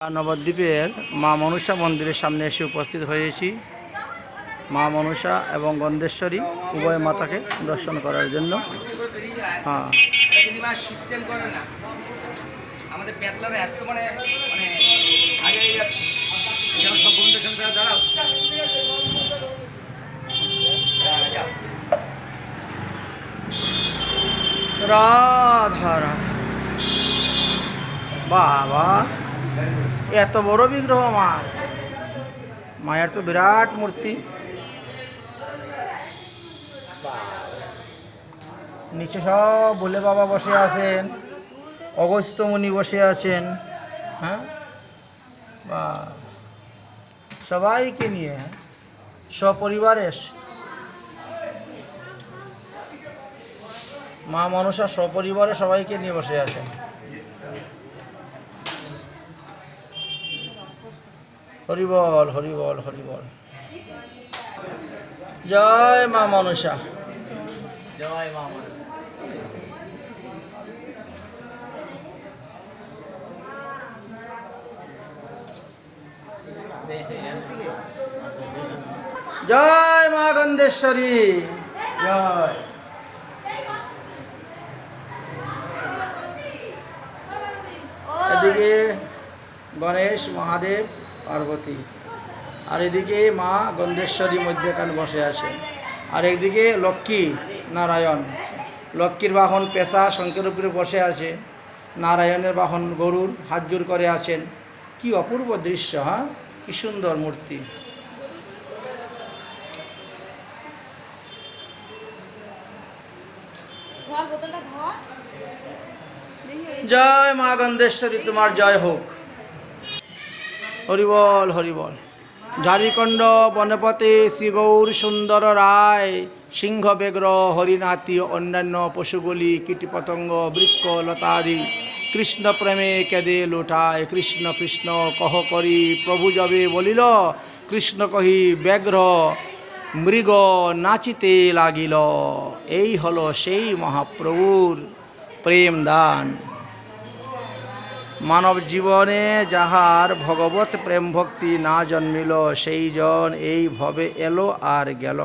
নবদ্বীপের মা মনসা মন্দিরের সামনে এসে উপস্থিত হয়েছি। মা মনসা এবং গন্ধেশ্বরী উভয় মাতাকে দর্শন করার জন্য। হ্যাঁ। আমাদের পেতলারা এত মানে মানে আগে সব বন্ধুদের সঙ্গে দাঁড়াও রাধা রাধা। বাবা। এত বড় বিগ্রহ মা মায়ের তো বিরাট মূর্তি। নিচে সব ভোলে বাবা বসে আছেন, অগস্ত্য মুনি বসে আছেন হ্যাঁ? বা, সবাইকে নিয়ে? সপরিবারে মা মনসা সপরিবারে সবাইকে নিয়ে বসে আছেন। হরিবল হরিবল হরিবল জয় মা মনসা। জয় মা জয় মা গন্ধেশ্বরী। জয়। এদিকে গণেশ মহাদেব। পার্বতী। আর এদিকে মা গন্ধেশ্বরী মধ্যেখানে বসে আছে। আর একদিকে লক্ষ্মী নারায়ণ। লক্ষ্মীর বাহন পেশা শঙ্কের উপরে বসে আছে। নারায়ণের বাহন গরুর হাত জোর করে আছেন। কি অপূর্ব দৃশ্য হ্যাঁ কি সুন্দর মূর্তি। জয় মা গন্ধেশ্বরী তোমার জয় হোক। হরিবল হরিবল ঝাড়িকণ্ড বনপতি শ্রীগৌর সুন্দর রায় সিংহ বেগ্র হরিনাতি অন্যান্য পশুগুলি, কীটপতঙ্গ, বৃক্ষ, লতাদি, কৃষ্ণ প্রেমে কেদে লোটায়, কৃষ্ণ কৃষ্ণ কহ করি, প্রভু যবে বলিল, কৃষ্ণ কহি ব্যাঘ্র মৃগ নাচিতে লাগিল। এই হলো সেই মহাপ্রভুর প্রেম দান। মানব জীবনে যাহার ভগবত প্রেম ভক্তি না জন্মিল, সেই জন এই ভবে এলো আর গেল।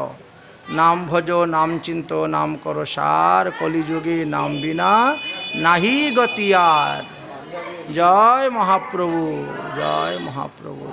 নাম ভজ, নাম চিন্ত, নাম কর সার, কলিযুগে নাম বিনা নাহি গতিয়ার জয় মহাপ্রভু জয় মহাপ্রভু।